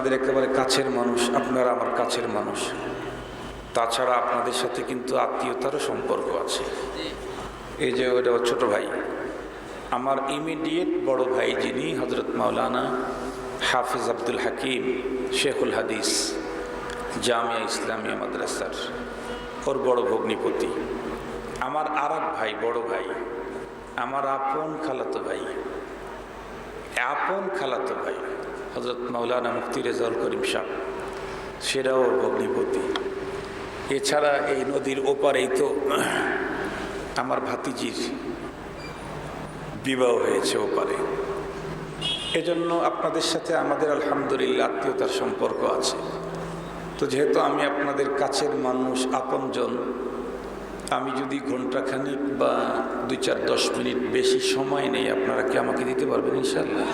আপনাদের একেবারে কাছের মানুষ, আপনারা আমার কাছের মানুষ। তাছাড়া আপনাদের সাথে কিন্তু আত্মীয়তারও সম্পর্ক আছে। এই যে ওটা ছোট ভাই। আমার ইমিডিয়েট বড় ভাই যিনি হজরত মাওলানা হাফিজ আব্দুল হাকিম শেখুল হাদিস, জামিয়া ইসলামিয়া মাদ্রাসার ওর বড় ভগ্নিপতি। আমার আর ভাই, বড় ভাই। আমার আপন খালাতো ভাই। আপন খালাতো ভাই। হজরত মাওলানা মুফতি রেজাউল করিম সেটাও ওর ভগ্নিপতি। এছাড়া এই নদীর ওপারেই তো আমার ভাতিজির বিবাহ হয়েছে ওপারে। এজন্য আপনাদের সাথে আমাদের আলহামদুলিল্লাহ আত্মীয়তার সম্পর্ক আছে। তো যেহেতু আমি আপনাদের কাছের মানুষ, আপনজন, আমি যদি ঘন্টাখানিক বা দুই চার দশ মিনিট বেশি সময় নেই, আপনারা কি আমাকে দিতে পারবেন ইনশাল্লাহ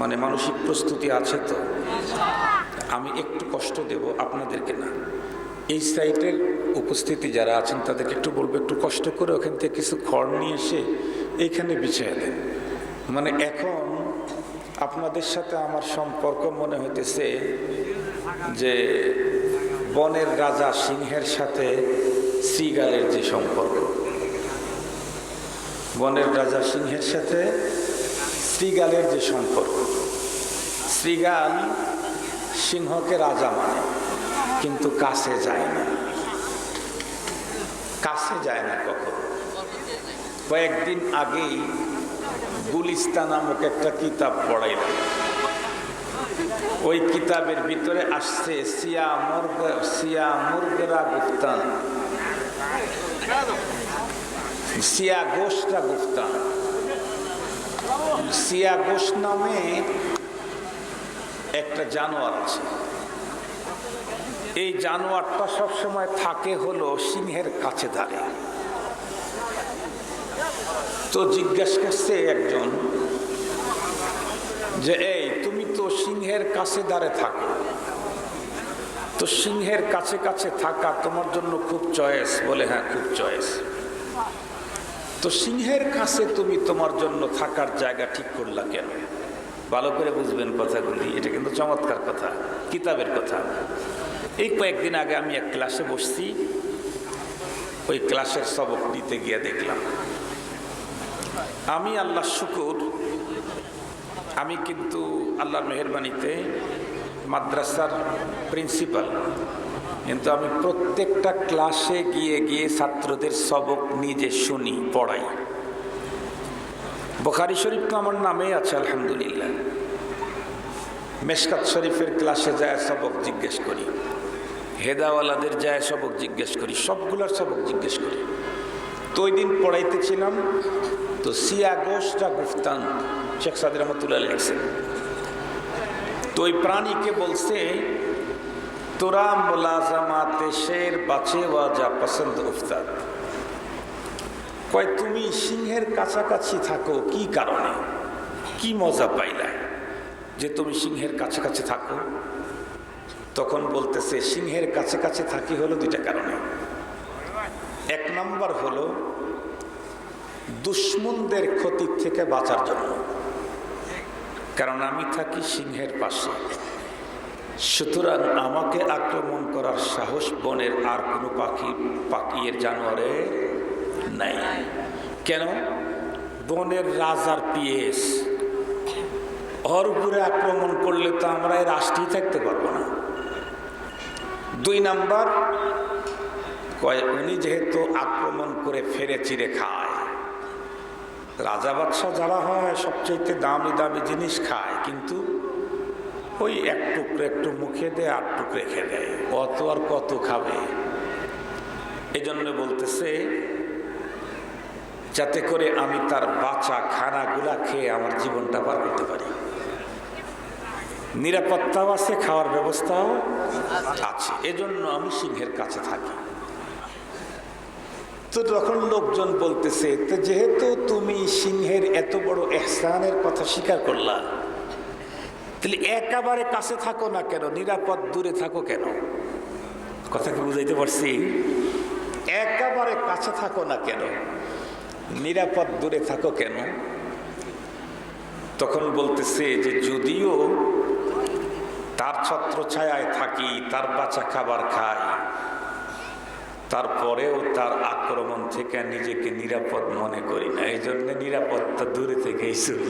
মানে মানসিক প্রস্তুতি আছে তো? আমি একটু কষ্ট দেব আপনাদেরকে না। এই সাইটের উপস্থিতি যারা আছেন, তাদেরকে একটু বলব, একটু কষ্ট করে ওখান থেকে কিছু খড় নিয়ে এসে এইখানে বিছিয়ে দেন। মানে এখন আপনাদের সাথে আমার সম্পর্ক মনে হইতেছে যে বনের রাজা সিংহের সাথে শ্রীগালের যে সম্পর্ক, বনের রাজা সিংহের সাথে শ্রীগালের যে সম্পর্ক শ্রীগাল সিংহকে রাজা মানে কিন্তু কাছে যায় না। কাছে যায় না কখন। কয়েকদিন আগেই গুলিস্তা নামক একটা কিতাব পড়াইলাম। ওই কিতাবের ভিতরে আসছে, সিয়া মুর্গ, সিয়া মুর্গরা গুপ্তান। সিয়া গোষ্ঠরা গুপ্তান। সিয়া গোশ নামে একটা জানোয়ার আছে। এই জানোয়ারটা সবসময় থাকে হলো সিংহের কাছে দাঁড়িয়ে তো জিজ্ঞেস করছে একজন যে, এই, তুমি তো সিংহের কাছে দাঁড়ে থাকো। তো সিংহের কাছে কাছে থাকা তোমার জন্য খুব চয়েস। বলে হ্যাঁ খুব চয়েস। তো সিংহের কাছে তুমি তোমার জন্য থাকার জায়গা ঠিক করলা কেন? ভালো করে বুঝবেন কথাগুলি। এটা কিন্তু চমৎকার কথা, কিতাবের কথা। এই কয়েকদিন আগে আমি এক ক্লাসে বসছি, ওই ক্লাসের সবক নিতে গিয়ে দেখলাম। আমি আল্লাহ শুকুর, আমি কিন্তু আল্লাহর মেহরবানিতে মাদ্রাসার প্রিন্সিপাল। কিন্তু আমি প্রত্যেকটা ক্লাসে গিয়ে গিয়ে ছাত্রদের সবক নিজে শুনি, পড়াই। বোখারি শরীফ তো আমার নামেই আছে, আলহামদুলিল্লাহ। মেশকাত শরীফের ক্লাসে যায়, সবক জিজ্ঞেস করি। হেদাওয়ালাদের যায়, সবক জিজ্ঞেস করি, সবগুলোর সবক জিজ্ঞেস করি। তো ওই দিন পড়াইতেছিলাম, তো সিয়া গোষ্ঠা গুফতান শেখ সাদির রহমতুল্লাহ লিখছেন তো ওই প্রাণীকে বলছে তোরা মোলাজামাতে শের বাঁচে ওয়া যা পছন্দ উফতাদ। কয়, তুমি সিংহের কাছাকাছি থাকো, কি কারণে? কি মজা পাইলা যে তুমি সিংহের কাছাকাছি থাকো? তখন বলতেছে, সিংহের কাছে কাছে থাকি হলো দুইটা কারণে। এক নম্বর হলো, দুশ্মনদের ক্ষতির থেকে বাঁচার জন্য। কারণ আমি থাকি সিংহের পাশে। সুতরাং আমাকে আক্রমণ করার সাহস বনের আর কোনো পাখি পাখিয়ের জানোয়ারে নাই। কেন? বনের রাজার পিএস। ওর উপরে আক্রমণ করলে তো আমরা এর রাষ্ট্রেই থাকতে পারব না। দুই নাম্বার, কয়, উনি যেহেতু আক্রমণ করে ফেরে চিরে খায়। রাজা বাদশাহ যারা হয় সবচেয়ে দামি দামি জিনিস খায়, কিন্তু ওই এক টুকরো একটু মুখে দেয় আর টুকরো রেখে দেয়। অত আর কত খাবে? এই জন্য বলতেছে, যাতে করে আমি তার বাচ্চা খানাগুলা খেয়ে আমার জীবনটা পার করতে পারি। নিরাপত্তাও আছে, খাওয়ার ব্যবস্থাও আছে। এজন্য আমি সিংহের কাছে থাকি। তো তখন লোকজন বলতেছে, তো যেহেতু তুমি সিংহের এত বড় এহসানের কথা স্বীকার করলা তাহলে একেবারে কাছে থাকো না কেন? নিরাপদ দূরে থাকো কেন? কথা কি বুঝাইতে পারছি? একেবারে কাছে থাকো না কেন? নিরাপদ দূরে থাকো কেন? তখন বলতেছে যে যদিও তার ছত্র ছায়ায় থাকি, তার বাঁচা খাবার খাই, তারপরেও তার আক্রমণ থেকে নিজেকে নিরাপদ মনে করি না। এই জন্য নিরাপত্তা দূরে থেকেই শুরু।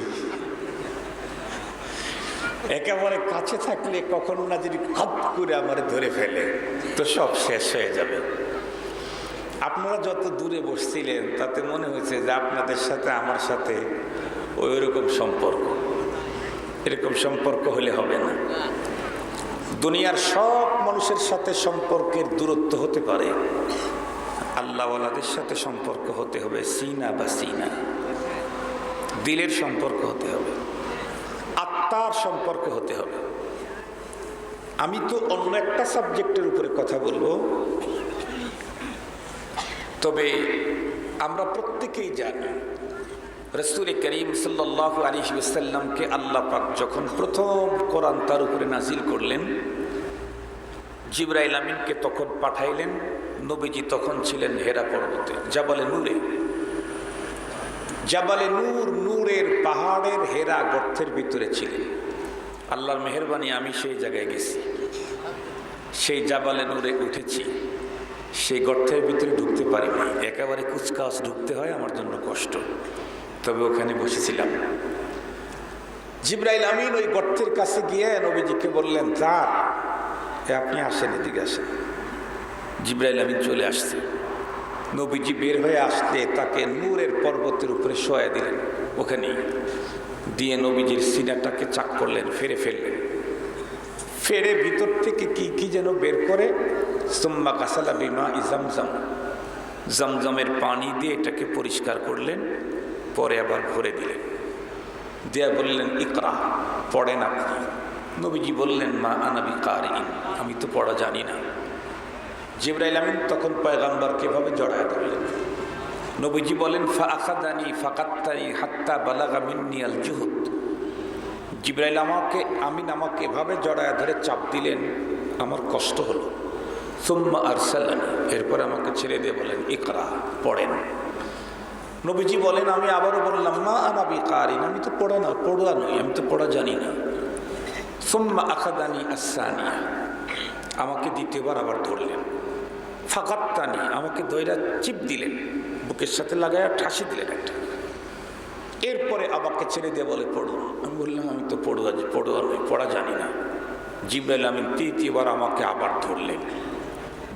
একেবারে কাছে থাকলে কখনো না যদি খপ করে আমার ধরে ফেলে, তো সব শেষ হয়ে যাবে। আপনারা যত দূরে বসছিলেন, তাতে মনে হয়েছে যে আপনাদের সাথে, আমার সাথে ওই রকম সম্পর্ক। এরকম সম্পর্ক হলে হবে না। দুনিয়ার সব মানুষের সাথে সম্পর্কের দূরত্ব হতে পারে। আল্লাহওয়ালাদের সাথে সম্পর্ক হতে হবে, সিনা বা সিনা। দিলের সম্পর্ক হতে হবে। আত্মার সম্পর্ক হতে হবে। আমি তো অন্য একটা সাবজেক্টের উপরে কথা বলব। তবে আমরা প্রত্যেকেই জানি, রসুল করিম সাল্লাহ আলী সাল্লামকে আল্লাহ পাক যখন প্রথম কোরআন তার উপরে নাজিল করলেন, জিব্রাইল আমিনকে তখন পাঠাইলেন, নবীজি তখন ছিলেন হেরা পর্বতে, জাবালে নূরে। জাবালে নূর, নূরের পাহাড়ের হেরা গর্তের ভিতরে ছিলেন। আল্লাহর মেহরবানি, আমি সেই জায়গায় গেছি। সেই জাবালে নূরে উঠেছি। সেই গর্তের ভিতরে ঢুকতে পারিনি। একেবারে কুচকাচ ঢুকতে হয় আমার জন্য কষ্ট। তবে ওখানে বসেছিলাম। জিব্রাইল আমিন ওই গর্তের কাছে গিয়ে নবীজিকে বললেন তার আপনি আসেন, এদিকে আসেন। জিব্রাইল আমিন চলে আসছে। নবীজি বের হয়ে আসতে তাকে নূরের পর্বতের উপরে শোয়া দিলেন। ওখানেই দিয়ে নবীজির সিনাটাকে চাক করলেন, ফেরে ফেললেন। ফেরে ভিতর থেকে কি কি যেন বের করে? সুম্মা কাসালা বিমা ইজামজাম জমজমের পানি দিয়ে এটাকে পরিষ্কার করলেন, পরে আবার ভরে দিলেন। দেয়া বললেন, ইকরা, পড়েন আপনি। নবীজি বললেন, মা আনাবি কারিন আমি তো পড়া জানি না। জিব্রাইল আমিন তখন পয়গাম্বারকে এভাবে জড়ায় ধরলেন? নবীজি বলেন ফা আখাদানি ফাকাত্তানি হাত্তা বালাগা মিন্নি আল জুহুদ। জিব্রাইল আমাকে, আমিন আমাকে এভাবে জড়ায় ধরে চাপ দিলেন, আমার কষ্ট হলো। সুম্মা আরসালানি, এরপর আমাকে ছেড়ে দিয়ে বলেন, ইকরা, পড়েন। নবীজি বলেন, আমি আবারও বললাম, মা আনাবি কারিন, আমি তো পড়া না পড়ুয়া নই, আমি তো পড়া জানি না। সুম্মা আখাদানি আসানিয়া আমাকে দ্বিতীয়বার আবার ধরলেন। ফাঁকাত্তানি আমাকে দইরা চিপ দিলেন। বুকের সাথে লাগায় ঠাসি দিলেন একটা। এরপরে আমাকে ছেড়ে দিয়ে বলে, পড়ো। আমি বললাম, আমি তো পড়ুয়া পড়ুয়া নই পড়া জানি না। জিব্রাইল আমিন তৃতীয়বার আমাকে আবার ধরলেন।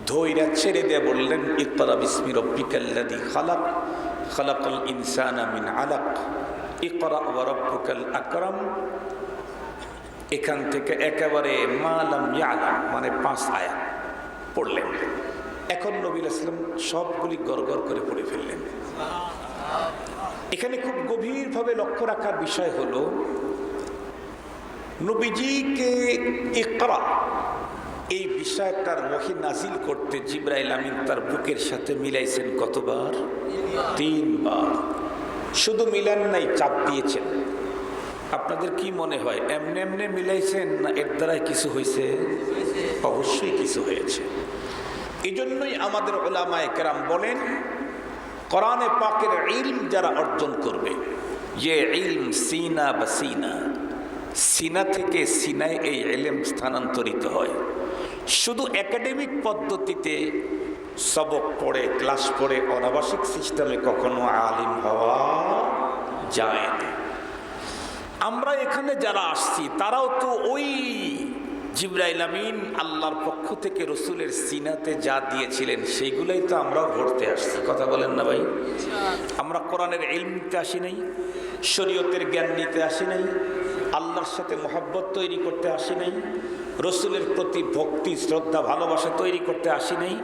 ধৈরা ছেড়ে দিয়ে বললেন ইকরা বিসমি রব্বিকাল্লাদি খালাক, খালাকাল ইনসান আমিন আলাক, ইকরা ওয়া রব্বুকাল আকরাম এখান থেকে একেবারে মালাম ইয়ালাম মানে পাঁচ আয়াত পড়লেন। এখন নবীল আসলাম সবগুলি গড়গড় করে পড়ে ফেললেন। এখানে খুব গভীরভাবে লক্ষ্য রাখার বিষয় হলো, নবীজিকে ইকরা, এই বিষয়টার মহি নাজিল করতে জিব্রাইল আমিন তার বুকের সাথে মিলাইছেন কতবার? তিনবার। শুধু মিলান নাই, চাপ দিয়েছেন। আপনাদের কি মনে হয়? এমনি এমনি মিলাইছেন না এর দ্বারাই কিছু হয়েছে অবশ্যই কিছু হয়েছে। এই জন্যই আমাদের ওলামায় কেরাম বলেন, কোরআনে পাকের ইলম যারা অর্জন করবে, যে ইলম সিনা বা সিনা সিনা থেকে সিনায় এই এলেম স্থানান্তরিত হয়। শুধু একাডেমিক পদ্ধতিতে সবক পড়ে, ক্লাস পড়ে, অনাবাসিক সিস্টেমে কখনো আলিম হওয়া যায় না। আমরা এখানে যারা আসছি, তারাও তো ওই জিব্রাইল আমিন আল্লাহর পক্ষ থেকে রসুলের সিনাতে যা দিয়েছিলেন সেইগুলোই তো আমরাও ভরতে আসছি। কথা বলেন না ভাই? আমরা কোরআনের এলম নিতে আসি নাই, শরীয়তের জ্ঞান নিতে আসি নাই, আল্লাহর সাথে মহাব্বত তৈরি করতে আসি নাই, রসুলের প্রতি ভক্তি, শ্রদ্ধা, ভালোবাসা তৈরি করতে আসি নাই।